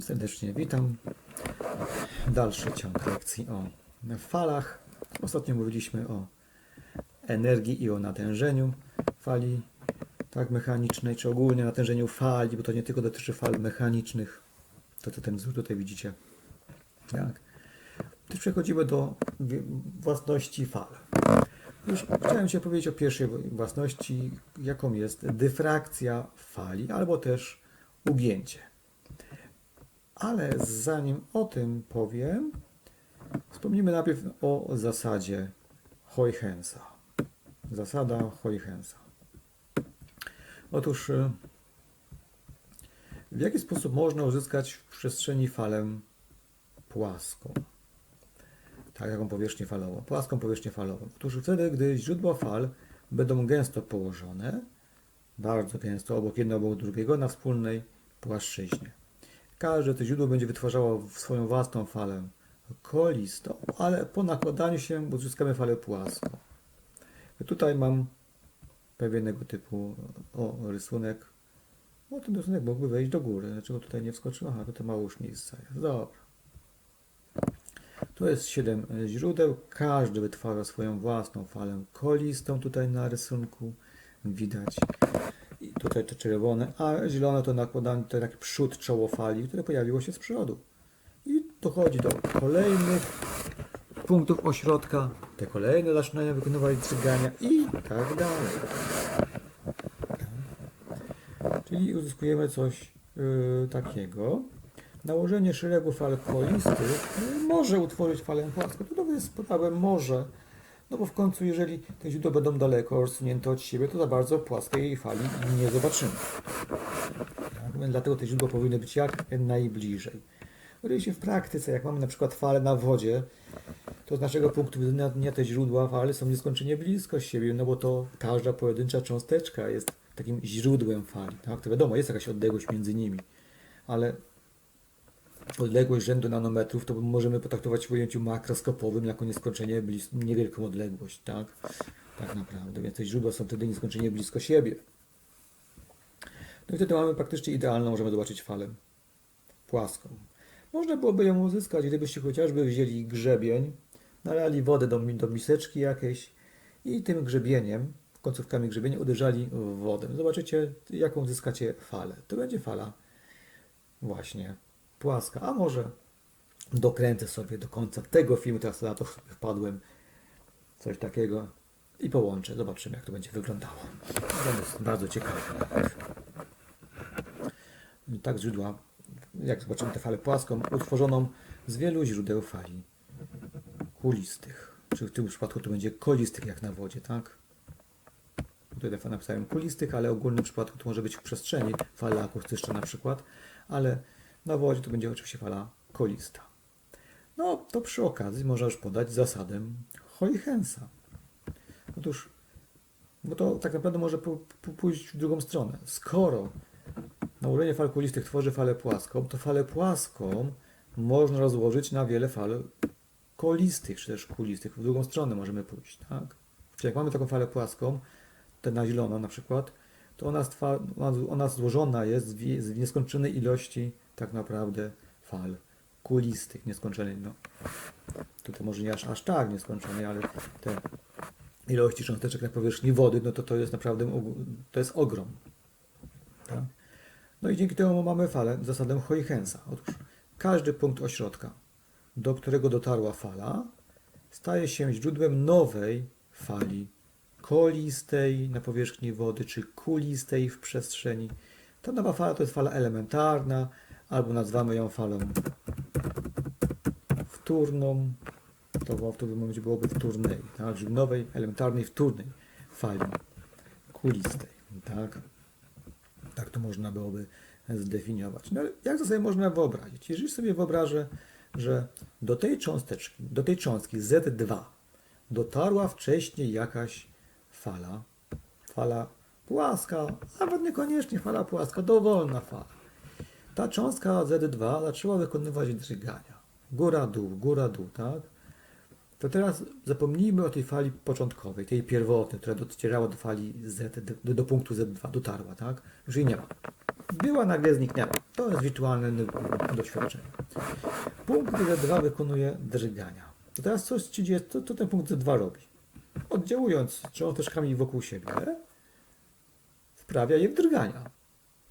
Serdecznie witam. Dalszy ciąg lekcji o falach. Ostatnio mówiliśmy o energii i o natężeniu fali tak mechanicznej, czy ogólnie natężeniu fali, bo to nie tylko dotyczy fal mechanicznych. To co ten wzór tutaj widzicie. Tak. Przechodzimy do własności fal. Już chciałem się powiedzieć o pierwszej własności, jaką jest dyfrakcja fali, albo też ugięcie. Ale zanim o tym powiem, wspomnimy najpierw o zasadzie Huygensa. Zasada Huygensa. Otóż, y, w jaki sposób można uzyskać w przestrzeni falę płaską? Tak, jaką powierzchnię falową? Płaską powierzchnię falową. Otóż wtedy, gdy źródła fal będą gęsto położone, bardzo gęsto, obok jedno obok drugiego, na wspólnej płaszczyźnie. Każde to źródło będzie wytwarzało swoją własną falę kolistą, ale po nakładaniu się uzyskamy falę płaską. Tutaj mam pewnego typu o, rysunek. O, ten rysunek mógłby wejść do góry. Dlaczego tutaj nie wskoczył? Aha, tutaj mało już miejsca jest. Dobra. Tu jest 7 źródeł. Każdy wytwarza swoją własną falę kolistą tutaj na rysunku. Widać. I tutaj te czerwone, a zielone to nakładany tutaj taki przód czoło fali, które pojawiło się z przodu. I dochodzi do kolejnych punktów ośrodka. Te kolejne zaczynają wykonywać drgania i tak dalej. Czyli uzyskujemy coś yy, takiego. Nałożenie szeregu fal kolistych yy, może utworzyć falę płaską. To jest sprawę może, no bo w końcu jeżeli te źródła będą daleko rozsunięte od siebie, to za bardzo płaskiej fali nie zobaczymy. Tak, dlatego te źródła powinny być jak najbliżej. Oczywiście w praktyce, jak mamy na przykład falę na wodzie, to z naszego punktu widzenia te źródła fali są nieskończenie blisko siebie, no bo to każda pojedyncza cząsteczka jest takim źródłem fali. Tak? To wiadomo, jest jakaś odległość między nimi, ale odległość rzędu nanometrów to możemy potraktować w ujęciu makroskopowym jako nieskończenie blis- niewielką odległość, tak? Tak naprawdę, więc te źródła są wtedy nieskończenie blisko siebie. No i wtedy mamy praktycznie idealną, możemy zobaczyć falę płaską. Można byłoby ją uzyskać, gdybyście chociażby wzięli grzebień, nalali wodę do, do miseczki jakiejś i tym grzebieniem, końcówkami grzebienia uderzali w wodę. Zobaczycie, jaką uzyskacie falę. To będzie fala właśnie płaska. A może dokręcę sobie do końca tego filmu, teraz na to wpadłem, coś takiego i połączę. Zobaczymy, jak to będzie wyglądało. To jest bardzo ciekawe. Tak źródła, jak zobaczymy tę falę płaską, utworzoną z wielu źródeł fali kulistych. Czy w tym przypadku to będzie kolistych, jak na wodzie, tak? Tutaj napisałem kulistych, ale w ogólnym przypadku to może być w przestrzeni fala akustyczna na przykład, ale na wodzie to będzie oczywiście fala kolista. No, to przy okazji można już podać zasadę Huygensa. Otóż, bo to tak naprawdę może pójść w drugą stronę. Skoro nałożenie fal kulistych tworzy falę płaską, to falę płaską można rozłożyć na wiele fal kolistych, czy też kulistych. W drugą stronę możemy pójść, tak? Czyli jak mamy taką falę płaską, tę na zielono na przykład, to ona, stwa, ona, ona złożona jest wi- z nieskończonej ilości tak naprawdę fal kulistych, nieskończonej, no. Tutaj może nie aż, aż tak nieskończonej, ale te ilości cząsteczek na powierzchni wody, no to to jest naprawdę, to jest ogrom. Tak? No i dzięki temu mamy falę, zasadę Huygensa. Otóż każdy punkt ośrodka, do którego dotarła fala, staje się źródłem nowej fali kolistej na powierzchni wody, czy kulistej w przestrzeni. Ta nowa fala to jest fala elementarna, albo nazwamy ją falą wtórną. To w tym momencie byłoby wtórnej, tak? Czyli nowej, elementarnej, wtórnej fali kulistej. Tak? Tak to można byłoby zdefiniować. No, jak to sobie można wyobrazić? Jeżeli sobie wyobrażę, że do tej cząsteczki, do tej cząstki Z2 dotarła wcześniej jakaś fala, fala płaska, nawet niekoniecznie fala płaska, dowolna fala. Ta cząstka Z2 zaczęła wykonywać drgania. Góra, dół, góra, dół, tak? To teraz zapomnijmy o tej fali początkowej, tej pierwotnej, która docierała do fali Z, do, do punktu Z2, dotarła, tak? Już jej nie ma. była, nagle zniknęła. To jest wirtualne doświadczenie. Punkt Z2 wykonuje drgania. To teraz coś się dzieje, co, co ten punkt Z2 robi? Oddziałując cząsteczkami wokół siebie, wprawia je w drgania.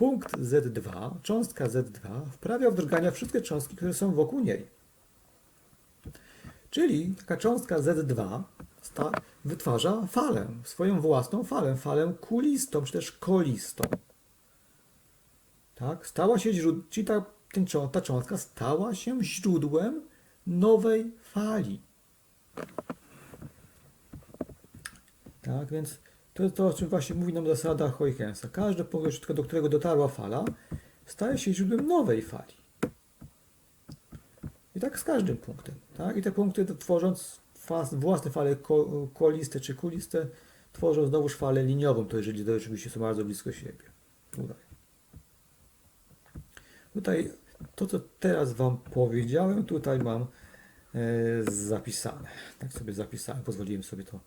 Punkt Z2, cząstka Z2 wprawia w drgania wszystkie cząstki, które są wokół niej. Czyli taka cząstka Z2 sta, wytwarza falę, swoją własną falę, falę kulistą, czy też kolistą. Tak? Stała się źródłem, czyli ta, ten, ta cząstka stała się źródłem nowej fali. Tak, więc to jest to, o czym właśnie mówi nam zasada Huygensa. Każdy punkt, do którego dotarła fala, staje się źródłem nowej fali. I tak z każdym punktem. Tak? I te punkty tworząc własne fale ko, koliste czy kuliste, tworzą znowuż falę liniową, to jeżeli to oczywiście są bardzo blisko siebie. Tutaj. Tutaj to, co teraz Wam powiedziałem, tutaj mam e, zapisane. Tak sobie zapisałem, pozwoliłem sobie to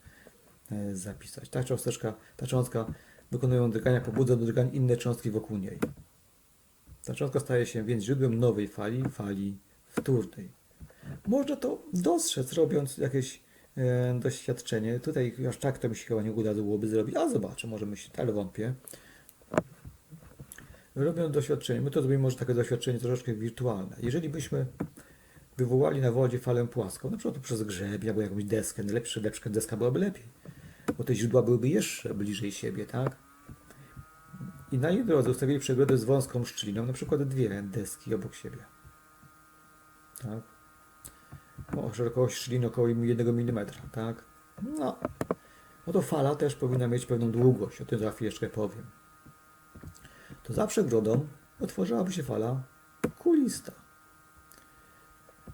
zapisać. Ta cząsteczka, ta cząstka wykonują drgania, pobudza do drgań inne cząstki wokół niej. Ta cząstka staje się więc źródłem nowej fali, fali wtórnej. Można to dostrzec, robiąc jakieś e, doświadczenie. Tutaj aż tak to mi się chyba nie uda byłoby zrobić, a zobaczę, może myśleć, ale wątpię. Robiąc doświadczenie, my to zrobimy może takie doświadczenie troszeczkę wirtualne. Jeżeli byśmy wywołali na wodzie falę płaską, na przykład przez grzebień albo jakąś deskę, lepsza, lepsza deska byłaby lepiej, bo te źródła byłyby jeszcze bliżej siebie, tak? I na jej drodze ustawili przegrodę z wąską szczeliną, na przykład dwie deski obok siebie. Tak? O szerokości szczeliny około 1 mm, tak? No. no to fala też powinna mieć pewną długość, o tym za chwileczkę powiem. To za przegrodą otworzyłaby się fala kulista.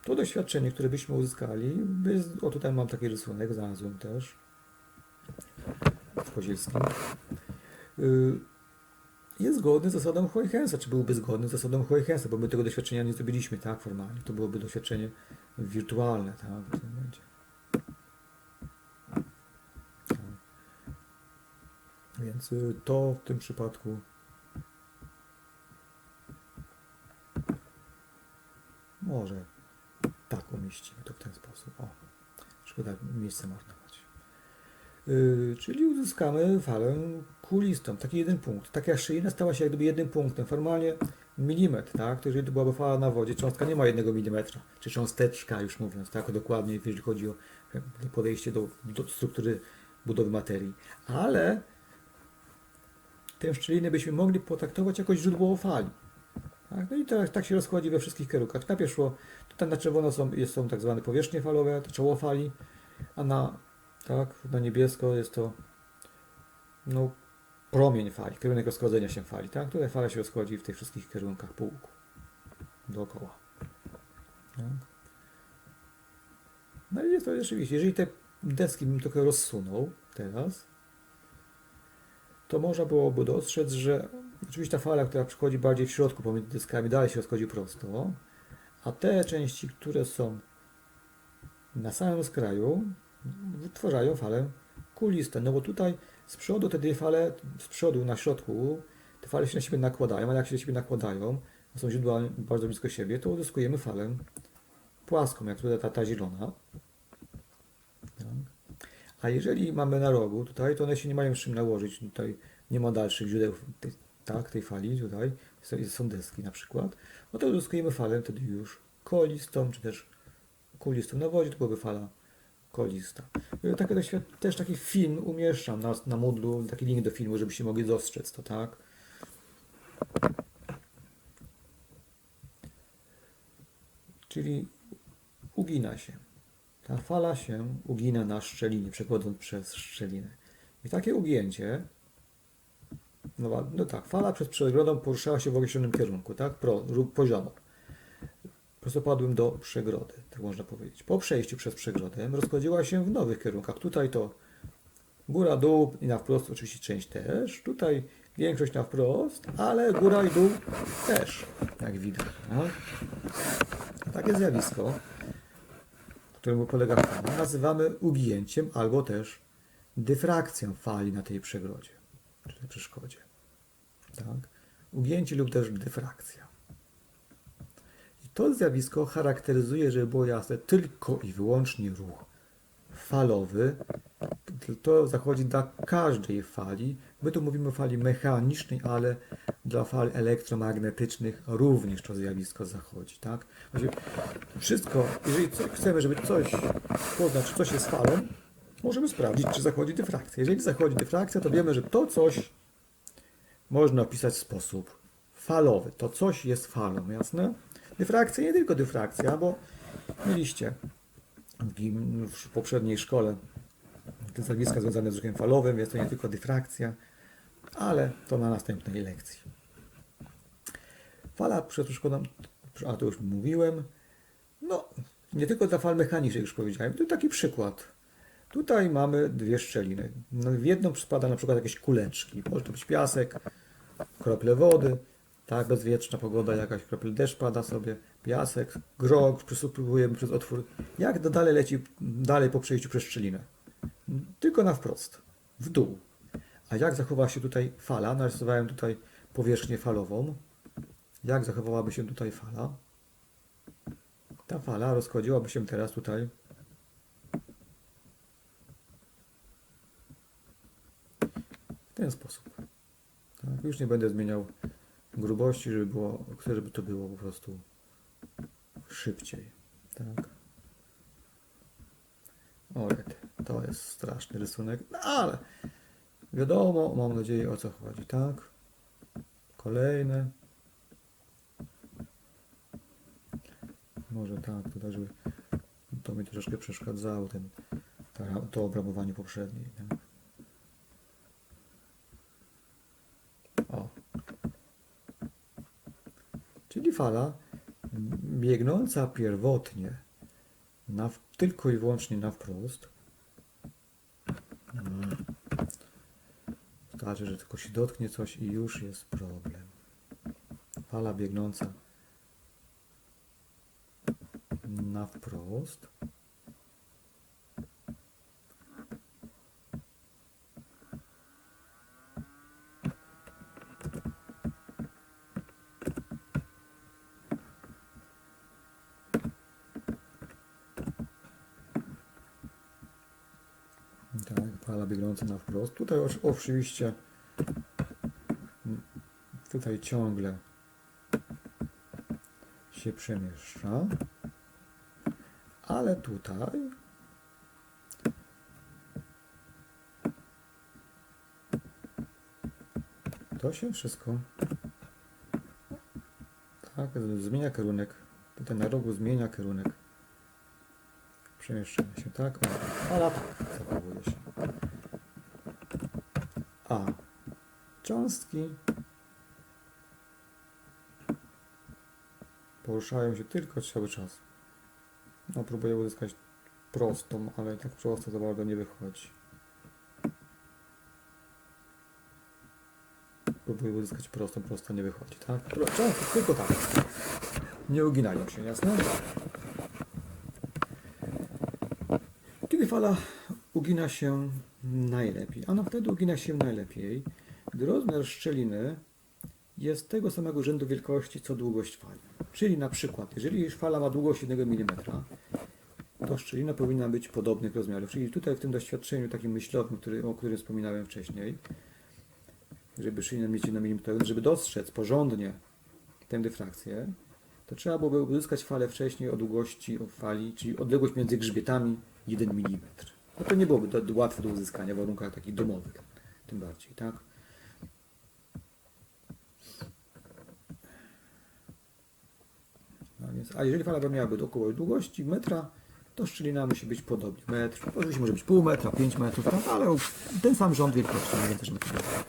To doświadczenie, które byśmy uzyskali, by, o tutaj mam taki rysunek, znalazłem też w Kozielskim, y, jest zgodny z zasadą Huygensa, czy byłby zgodny z zasadą Huygensa, bo my tego doświadczenia nie zrobiliśmy, tak, formalnie. To byłoby doświadczenie wirtualne, tak, w tym momencie. Więc y, to w tym przypadku może tak umieścimy to w ten sposób. O, szkoda miejsce marnować. Yy, czyli uzyskamy falę kulistą, taki jeden punkt. Taka szczelina stała się jak gdyby jednym punktem. Formalnie milimetr, tak? To jeżeli to byłaby fala na wodzie, cząstka nie ma jednego milimetra, czy cząsteczka już mówiąc, tak? Dokładnie, jeżeli chodzi o podejście do, do struktury budowy materii. Ale tę szczelinę byśmy mogli potraktować jako źródło fali. Tak? No i to, tak się rozchodzi we wszystkich kierunkach. Najpierw szło, tutaj na czerwono są, są tak zwane powierzchnie falowe, to czoło fali, a na, tak, na niebiesko jest to no, promień fali, kierunek rozchodzenia się fali. Tak? Tutaj fala się rozchodzi w tych wszystkich kierunkach po łuku, dookoła. Tak? No i jest to rzeczywiście, jeżeli te deski bym trochę rozsunął teraz, to można byłoby dostrzec, że oczywiście ta fala, która przychodzi bardziej w środku pomiędzy dyskami, dalej się rozchodzi prosto, a te części, które są na samym skraju, wytwarzają falę kulistą. No bo tutaj z przodu te dwie fale, z przodu na środku, te fale się na siebie nakładają, a jak się na siebie nakładają, są źródła bardzo blisko siebie, to uzyskujemy falę płaską, jak tutaj ta, ta zielona. Tak. A jeżeli mamy na rogu tutaj, to one się nie mają z czym nałożyć. Tutaj nie ma dalszych źródeł tej, tak, tej fali, tutaj są deski na przykład. No to uzyskujemy falę wtedy już kolistą, czy też kulistą. Na wodzie to byłaby fala kolista. Y, Takie też taki film umieszczam na, na Moodlu, taki link do filmu, żebyście mogli dostrzec to, tak? Czyli ugina się. Ta fala się ugina na szczelinie, przekładając przez szczelinę. I takie ugięcie, no, no tak, fala przed przegrodą poruszała się w określonym kierunku, tak, Pro, lub poziomo. Prostopadłym do przegrody, tak można powiedzieć. Po przejściu przez przegrodę rozchodziła się w nowych kierunkach. Tutaj to góra, dół i na wprost oczywiście część też. Tutaj większość na wprost, ale góra i dół też, jak widać. Tak? Takie zjawisko któremu polega fala, nazywamy ugięciem albo też dyfrakcją fali na tej przegrodzie, czy przeszkodzie. Tak? ugięcie lub też dyfrakcja. To zjawisko charakteryzuje, żeby było jasne, tylko i wyłącznie ruch falowy. To zachodzi dla każdej fali. My tu mówimy o fali mechanicznej, ale dla fal elektromagnetycznych również to zjawisko zachodzi. Tak? Znaczy, wszystko, jeżeli chcemy, żeby coś poznać, coś jest falą, możemy sprawdzić, czy zachodzi dyfrakcja. Jeżeli zachodzi dyfrakcja, to wiemy, że to coś można opisać w sposób falowy. To coś jest falą, jasne? Dyfrakcja nie tylko dyfrakcja, bo mieliście w, poprzedniej szkole te zjawiska związane z ruchem falowym, więc to nie tylko dyfrakcja, ale to na następnej lekcji. Fala przeszkodą, a to już mówiłem, no nie tylko dla fal mechanicznych już powiedziałem, to taki przykład. Tutaj mamy dwie szczeliny. No, W jedną spada na przykład jakieś kuleczki, może to być piasek, krople wody, tak, bezwieczna pogoda, jakaś krople deszcz pada sobie, piasek, grog, przysupłujemy przez otwór. Jak dalej leci, dalej po przejściu przez szczelinę? Tylko na wprost, w dół. A jak zachowa się tutaj fala? Narysowałem tutaj powierzchnię falową. Jak zachowałaby się tutaj fala? Ta fala rozchodziłaby się teraz tutaj w ten sposób. Tak, już nie będę zmieniał grubości, żeby było, żeby to było po prostu szybciej. Tak. Oj, to jest straszny rysunek, no ale wiadomo, mam nadzieję o co chodzi, tak? Kolejne. Może tak, tutaj, żeby to mi troszeczkę przeszkadzało, ten, to obramowanie poprzednie. Tak? Czyli fala biegnąca pierwotnie na, tylko i wyłącznie na wprost. Wystarczy, że tylko się dotknie coś i już jest problem. Fala biegnąca na wprost. Tak, fala biegnąca na wprost. Tutaj oczywiście tutaj ciągle się przemieszcza, ale tutaj to się wszystko tak, zmienia kierunek. Tutaj na rogu zmienia kierunek przemieszczania się, tak? Tak zachowuje się. A cząstki poruszają się tylko cały czas. No, próbuję uzyskać prostą, ale tak prosto za bardzo nie wychodzi. Próbuję uzyskać prostą, prosto nie wychodzi, tak? Cząstki, tylko tak. Nie uginają się, jasne? Fala ugina się najlepiej? Ano wtedy ugina się najlepiej, gdy rozmiar szczeliny jest tego samego rzędu wielkości co długość fali. Czyli na przykład, jeżeli fala ma długość 1 mm, to szczelina powinna być podobnych rozmiarów. Czyli tutaj w tym doświadczeniu takim myślowym, który, o którym wspominałem wcześniej, żeby szczelina mieć 1 mm, żeby dostrzec porządnie tę dyfrakcję, to trzeba byłoby uzyskać falę wcześniej o długości fali, czyli odległość między grzbietami 1 mm. No to nie byłoby to łatwe do uzyskania w warunkach takich domowych, tym bardziej, tak? No więc, a jeżeli fala miałaby około długości metra, to szczelina musi być podobnie. Metr, oczywiście może być pół metra, 5 metrów, tak, ale ten sam rząd wielkości, nie więcej, że metr.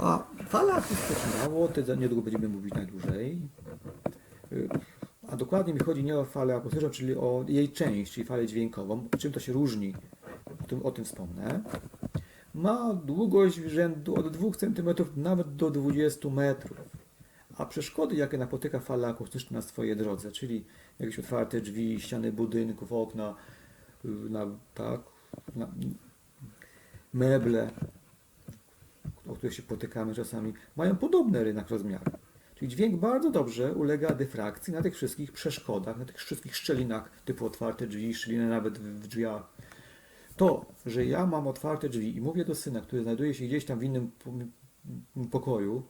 A fala akustyczna, o niedługo będziemy mówić najdłużej. A dokładnie mi chodzi nie o falę akustyczną, czyli o jej część, czyli falę dźwiękową. Czym to się różni, o tym, o tym wspomnę. Ma długość rzędu od 2 cm nawet do 20 metrów. A przeszkody, jakie napotyka fala akustyczna na swojej drodze, czyli jakieś otwarte drzwi, ściany budynków, okna, y, na, tak, na, meble, o których się potykamy czasami, mają podobny rynek rozmiaru. Czyli dźwięk bardzo dobrze ulega dyfrakcji na tych wszystkich przeszkodach, na tych wszystkich szczelinach typu otwarte drzwi, szczeliny nawet w drzwiach. To, że ja mam otwarte drzwi i mówię do syna, który znajduje się gdzieś tam w innym po- pokoju,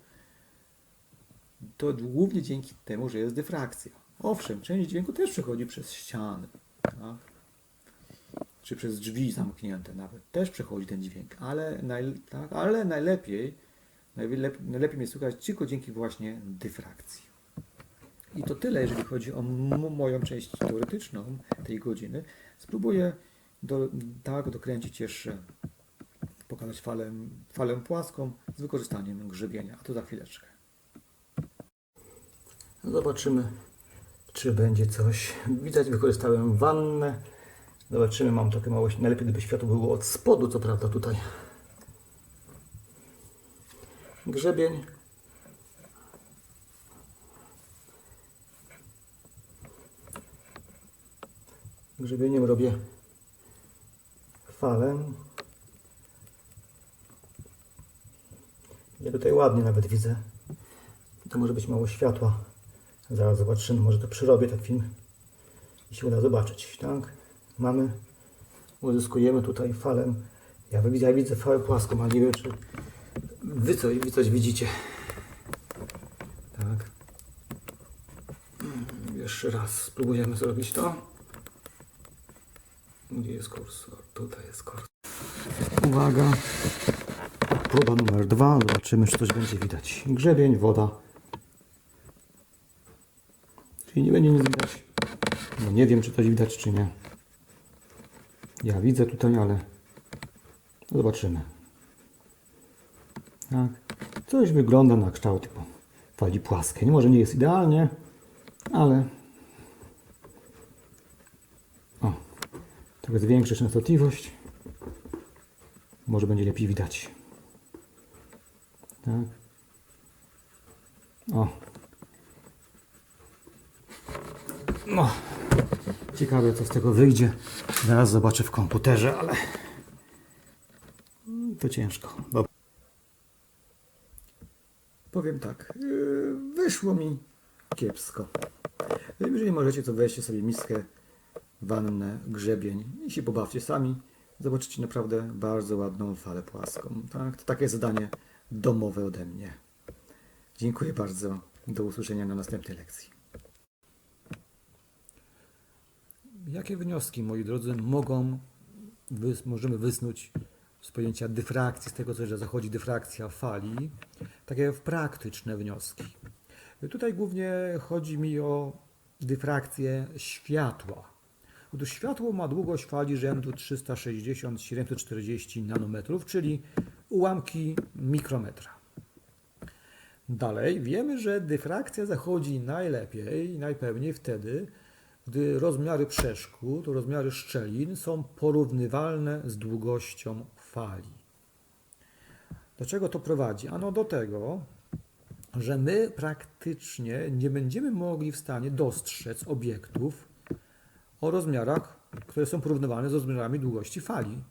to głównie dzięki temu, że jest dyfrakcja. Owszem, część dźwięku też przechodzi przez ściany, tak? czy przez drzwi zamknięte nawet. Też przechodzi ten dźwięk, ale, naj, tak? ale najlepiej, najlepiej, mnie słuchać tylko dzięki właśnie dyfrakcji. I to tyle, jeżeli chodzi o moją część teoretyczną tej godziny. Spróbuję do, tak dokręcić jeszcze, pokazać falę, falę płaską z wykorzystaniem grzebienia. A to za chwileczkę. Zobaczymy, czy będzie coś. Widać, wykorzystałem wannę. Zobaczymy, mam trochę mało. Najlepiej, gdyby światło było od spodu, co prawda, tutaj. Grzebień. Grzebieniem robię falę. Ja tutaj ładnie nawet widzę. To może być mało światła. Zaraz zobaczymy, może to przyrobię ten film i się uda zobaczyć, tak? Mamy, uzyskujemy tutaj falę. Ja widzę, ja widzę falę płaską, ale nie wiem, czy wy coś, wy coś widzicie. Tak. Mm, Jeszcze raz spróbujemy zrobić to. Gdzie jest kursor? Tutaj jest kursor. Uwaga. Próba numer dwa. Zobaczymy, czy coś będzie widać. Grzebień, woda. Czyli nie będzie nic widać. No nie wiem, czy coś widać, czy nie. Ja widzę tutaj, ale zobaczymy. Tak. Coś wygląda na kształt fali płaskiej. Może nie jest idealnie, ale o, trochę zwiększę częstotliwość. Może będzie lepiej widać. Tak. O. No. Ciekawe, co z tego wyjdzie. Zaraz zobaczę w komputerze, ale to ciężko. Dobra. Powiem tak. yy, Wyszło mi kiepsko. Jeżeli możecie, to weźcie sobie miskę, wannę, grzebień i się pobawcie sami. Zobaczycie naprawdę bardzo ładną falę płaską. Tak? To takie zadanie domowe ode mnie. Dziękuję bardzo. Do usłyszenia na następnej lekcji. Jakie wnioski, moi drodzy, mogą, możemy wysnuć z pojęcia dyfrakcji, z tego, co, że zachodzi dyfrakcja fali, takie praktyczne wnioski. Tutaj głównie chodzi mi o dyfrakcję światła. Otóż światło ma długość fali rzędu 360-740 nanometrów, czyli ułamki mikrometra. Dalej wiemy, że dyfrakcja zachodzi najlepiej i najpewniej wtedy, gdy rozmiary przeszkód, rozmiary szczelin są porównywalne z długością fali. Do czego to prowadzi? Ano do tego, że my praktycznie nie będziemy mogli w stanie dostrzec obiektów o rozmiarach, które są porównywalne z rozmiarami długości fali,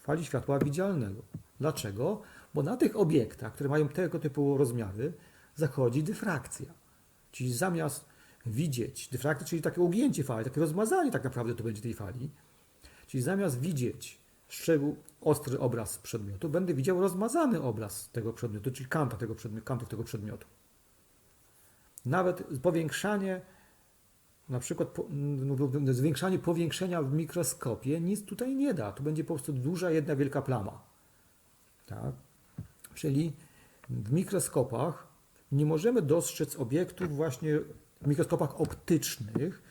fali światła widzialnego. Dlaczego? Bo na tych obiektach, które mają tego typu rozmiary, zachodzi dyfrakcja. Czyli zamiast widzieć dyfrakcję, czyli takie ugięcie fali, takie rozmazanie tak naprawdę to będzie tej fali, czyli zamiast widzieć szczegół, ostry obraz przedmiotu, będę widział rozmazany obraz tego przedmiotu, czyli kanta tego przedmiotu, kantów tego przedmiotu. Nawet powiększanie, na przykład po, no, zwiększanie powiększenia w mikroskopie nic tutaj nie da. Tu będzie po prostu duża, jedna wielka plama. Tak? Czyli w mikroskopach nie możemy dostrzec obiektów właśnie w mikroskopach optycznych,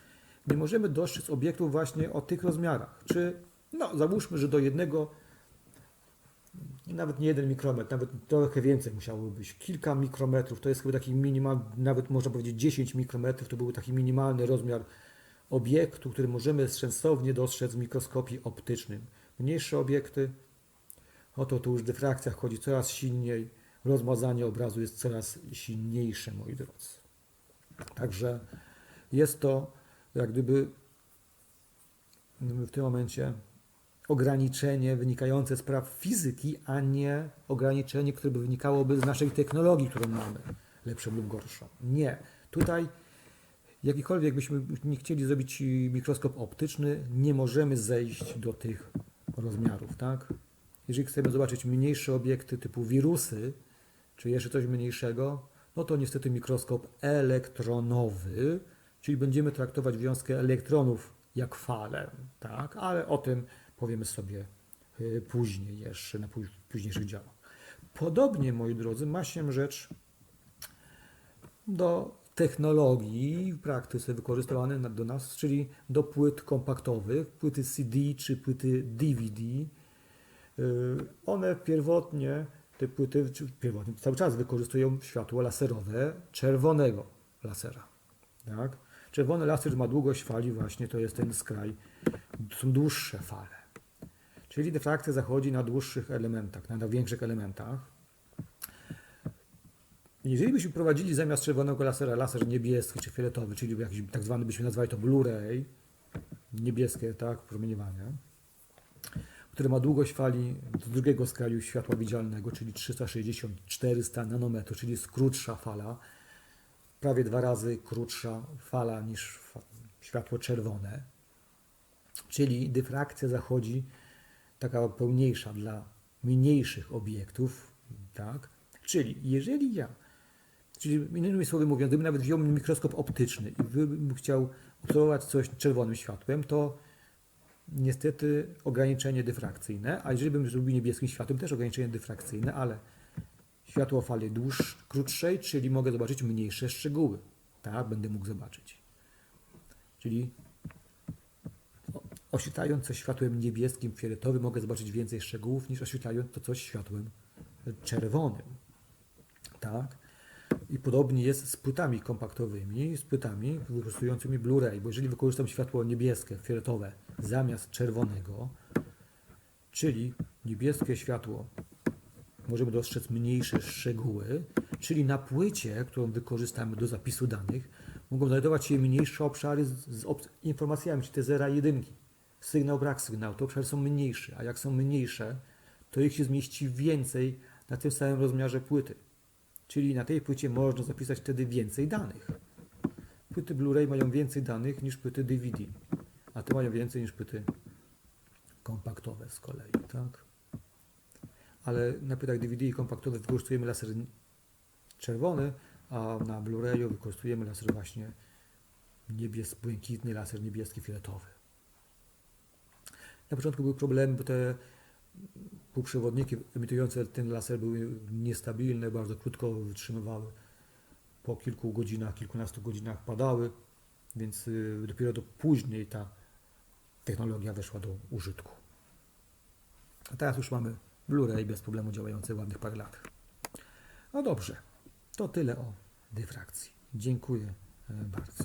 nie możemy dostrzec obiektów właśnie o tych rozmiarach. Czy, no, załóżmy, że do jednego, nawet nie jeden mikrometr, nawet trochę więcej musiałoby być, kilka mikrometrów, to jest chyba taki minimalny, nawet można powiedzieć 10 mikrometrów, to był taki minimalny rozmiar obiektu, który możemy sensownie dostrzec w mikroskopie optycznym. Mniejsze obiekty, oto tu już dyfrakcja wchodzi coraz silniej, rozmazanie obrazu jest coraz silniejsze, moi drodzy. Także jest to jak gdyby w tym momencie ograniczenie wynikające z praw fizyki, a nie ograniczenie, które by wynikałoby z naszej technologii, którą mamy, lepszą lub gorszą. Nie. Tutaj jakikolwiek byśmy nie chcieli zrobić mikroskop optyczny, nie możemy zejść do tych rozmiarów, tak? Jeżeli chcemy zobaczyć mniejsze obiekty typu wirusy, czy jeszcze coś mniejszego, no to niestety mikroskop elektronowy, czyli będziemy traktować wiązkę elektronów jak falę, tak? Ale o tym powiemy sobie y, później jeszcze, na póź- późniejszych działach. Podobnie, moi drodzy, ma się rzecz do technologii w praktyce wykorzystywane na- do nas, czyli do płyt kompaktowych, płyty CD czy płyty DVD. Y, One pierwotnie, te płyty, pierwotnie, cały czas wykorzystują światło laserowe czerwonego lasera. Tak? Czerwony laser ma długość fali, właśnie to jest ten skraj, są dłuższe fale. Czyli dyfrakcja zachodzi na dłuższych elementach, na, większych elementach. Jeżeli byśmy prowadzili zamiast czerwonego lasera laser niebieski czy fioletowy, czyli jakiś tak zwany byśmy nazwali to Blu-ray, niebieskie, tak, promieniowanie, które ma długość fali do drugiego skraju światła widzialnego, czyli 360-400 nanometrów, czyli jest krótsza fala, prawie dwa razy krótsza fala niż światło czerwone, czyli dyfrakcja zachodzi taka pełniejsza dla mniejszych obiektów, tak? Czyli jeżeli ja, czyli innymi słowy mówiąc, gdybym nawet wziął mikroskop optyczny i bym chciał obserwować coś czerwonym światłem, to niestety ograniczenie dyfrakcyjne, a jeżeli bym zrobił niebieskim światłem, też ograniczenie dyfrakcyjne, ale światło fali dłuż, krótszej, czyli mogę zobaczyć mniejsze szczegóły. Tak, będę mógł zobaczyć. Czyli oświetlając coś światłem niebieskim, fioletowym, mogę zobaczyć więcej szczegółów niż oświetlając to coś światłem czerwonym. Tak? I podobnie jest z płytami kompaktowymi, z płytami wykorzystującymi Blu-ray, bo jeżeli wykorzystam światło niebieskie, fioletowe zamiast czerwonego, czyli niebieskie światło możemy dostrzec mniejsze szczegóły, czyli na płycie, którą wykorzystamy do zapisu danych, mogą znajdować się mniejsze obszary z, z informacjami, czy te zera i jedynki. Sygnał, brak sygnału, te obszary są mniejsze, a jak są mniejsze, to ich się zmieści więcej na tym samym rozmiarze płyty. Czyli na tej płycie można zapisać wtedy więcej danych. Płyty Blu-ray mają więcej danych niż płyty DVD, a te mają więcej niż płyty kompaktowe z kolei, tak? Ale na płytach DVD i kompaktowych wykorzystujemy laser czerwony, a na Blu-rayu wykorzystujemy laser właśnie niebies, błękitny, laser niebieski, fioletowy. Na początku były problemy, bo te półprzewodniki emitujące ten laser były niestabilne, bardzo krótko wytrzymywały. Po kilku godzinach, kilkunastu godzinach padały, więc y, dopiero do później ta technologia weszła do użytku. A teraz już mamy Blu-ray bez problemu działający ładnych parę lat. No dobrze, to tyle o dyfrakcji. Dziękuję e, bardzo.